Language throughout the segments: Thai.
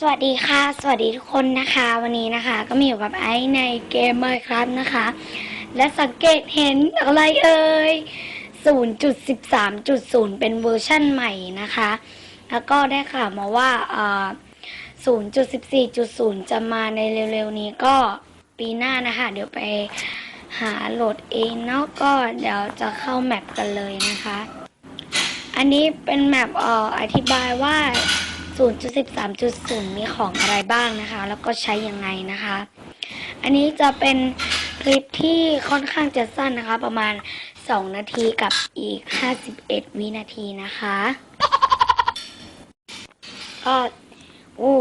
สวัสดีค่ะ สวัสดีทุกคนนะคะ วันนี้นะคะ ก็มีอยู่กับไอซ์ในเกม Minecraft นะคะ และสังเกตเห็นอะไรเอ่ย 0.13.0 เป็นเวอร์ชั่นใหม่นะคะ แล้วก็ได้ข่าวมาว่า 0.14.0 จะมาในเร็วๆนี้ก็ปีหน้านะคะ เดี๋ยวไปหาโหลดเองเนาะก็เดี๋ยวจะเข้าแมปกันเลยนะคะ อันนี้เป็นแมปอออธิบายว่า 0.13.0 มีของอะไรบ้างนะคะ แล้วก็ใช้ยังไงนะคะ อันนี้จะเป็นคลิปที่ค่อนข้างจะสั้นนะคะ ประมาณ 2 นาทีกับอีก 51 วินาทีนะคะ ก็โอ้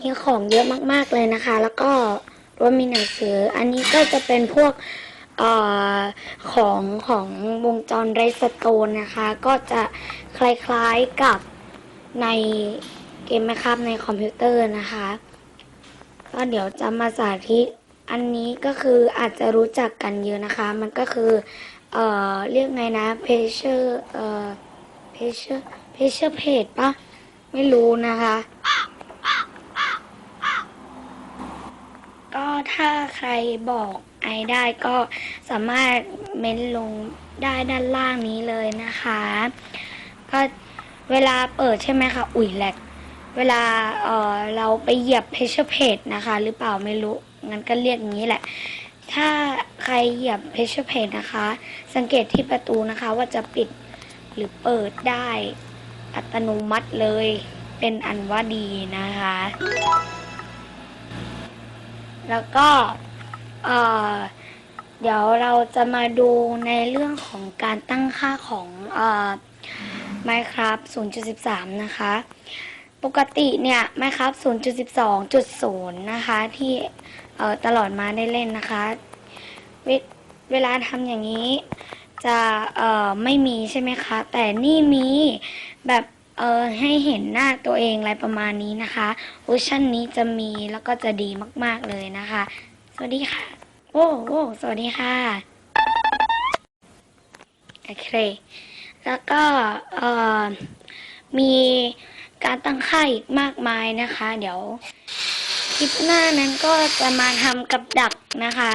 มีของเยอะมากๆเลยนะคะ แล้วก็รวมมีหนังสือ อันนี้ก็จะเป็นพวกอของของวงจรไรสโตนนะคะ ก็จะคล้ายๆกับ ในเกมไหมครับในคอมพิวเตอร์นะคะก็เดี๋ยวจะมาสาธิตอันนี้ก็คืออาจจะรู้จักกันเยอะนะคะ มันก็คือ เอ่อ เรียกไงนะเพเชอร์เอ่อเพเชอร์เพเชอร์เพจปะไม่รู้นะคะ ก็ถ้าใครบอกไอได้ก็สามารถเม้นลงได้ด้านล่างนี้เลยนะคะ ก็ เวลาเปิดใช่ไหมคะอุ่ยแหลกเวลาเออเราไปเหยียบเพช r เพจนะคะ หรือเปล่าไม่รู้งั้นก็เรียกอย่างนี้แหละ ถ้าใครเหยียบเพช r เพจนะคะ สังเกตที่ประตูนะคะว่าจะปิดหรือเปิดได้อัตโนมัติเลยเป็นอันว่าดีนะคะ แล้วก็เออเดี๋ยวเราจะมาดูในเรื่องของการตั้งค่าของเออ Minecraft 0.13 นะคะ ปกติเนี่ย Minecraft 0.12.0 นะคะ ที่ตลอดมาได้เล่นนะคะ เวเวลาทำอย่างนี้จะไม่มีใช่ไหมคะ แต่นี่มีแบบเออให้เห็นหน้าตัวเองอะไรประมาณนี้นะคะเวอร์ชันนี้จะมีแล้วก็จะดีมาก ๆ เลยนะคะ สวัสดีค่ะ โอ้โอ้สวัสดีค่ะ โอเค แล้วก็มีการตั้งค่าอีกมากมายนะคะ เดี๋ยวคลิปหน้านั้นก็จะมาทำกับดักนะคะ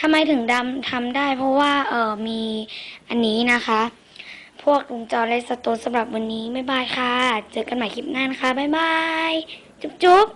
ทำไมถึงดำทำได้เพราะว่าเออมีอันนี้นะคะ พวกวงจรไรสโตนสำหรับวันนี้บ๊ายบายค่ะ เจอกันใหม่คลิปหน้านะคะ บ๊ายบาย จุ๊บจุ๊บ